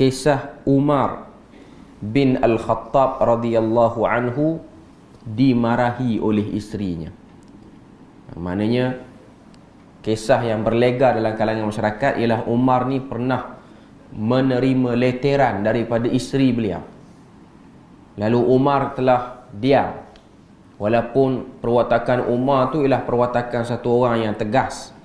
kisah Umar bin Al-Khattab radhiyallahu anhu dimarahi oleh isterinya. Maknanya kisah yang berlega dalam kalangan masyarakat ialah Umar ni pernah menerima leteran daripada isteri beliau. Lalu Umar telah diam. Walaupun perwatakan Umar tu ialah perwatakan satu orang yang tegas.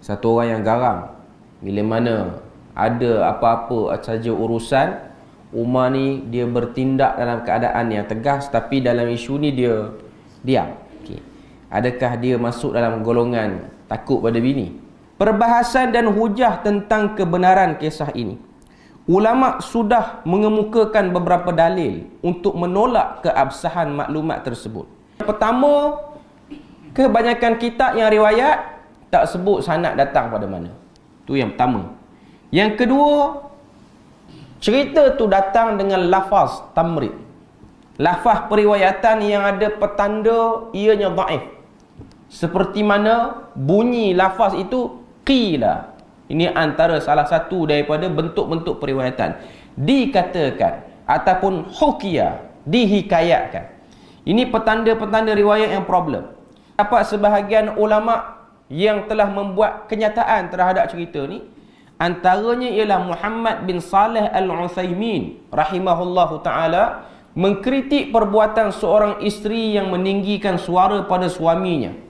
Satu orang yang garam. Bila mana ada apa-apa saja urusan, Umar ni dia bertindak dalam keadaan yang tegas tapi dalam isu ni dia diam. Okay. Adakah dia masuk dalam golongan takut pada bini? Perbahasan dan hujah tentang kebenaran kisah ini. Ulama sudah mengemukakan beberapa dalil untuk menolak keabsahan maklumat tersebut. Pertama, kebanyakan kitab yang riwayat tak sebut sanad datang pada mana. Tu yang pertama. Yang kedua, cerita tu datang dengan lafaz tamrid. Lafaz periwayatan yang ada petanda ianya dhaif. Seperti mana bunyi lafaz itu qila ini antara salah satu daripada bentuk-bentuk periwayatan. Dikatakan ataupun hukia, dihikayatkan. Ini petanda-petanda riwayat yang problem. Dapat sebahagian ulama yang telah membuat kenyataan terhadap cerita ni antaranya ialah Muhammad bin Saleh Al-Utsaimin rahimahullahu taala mengkritik perbuatan seorang isteri yang meninggikan suara pada suaminya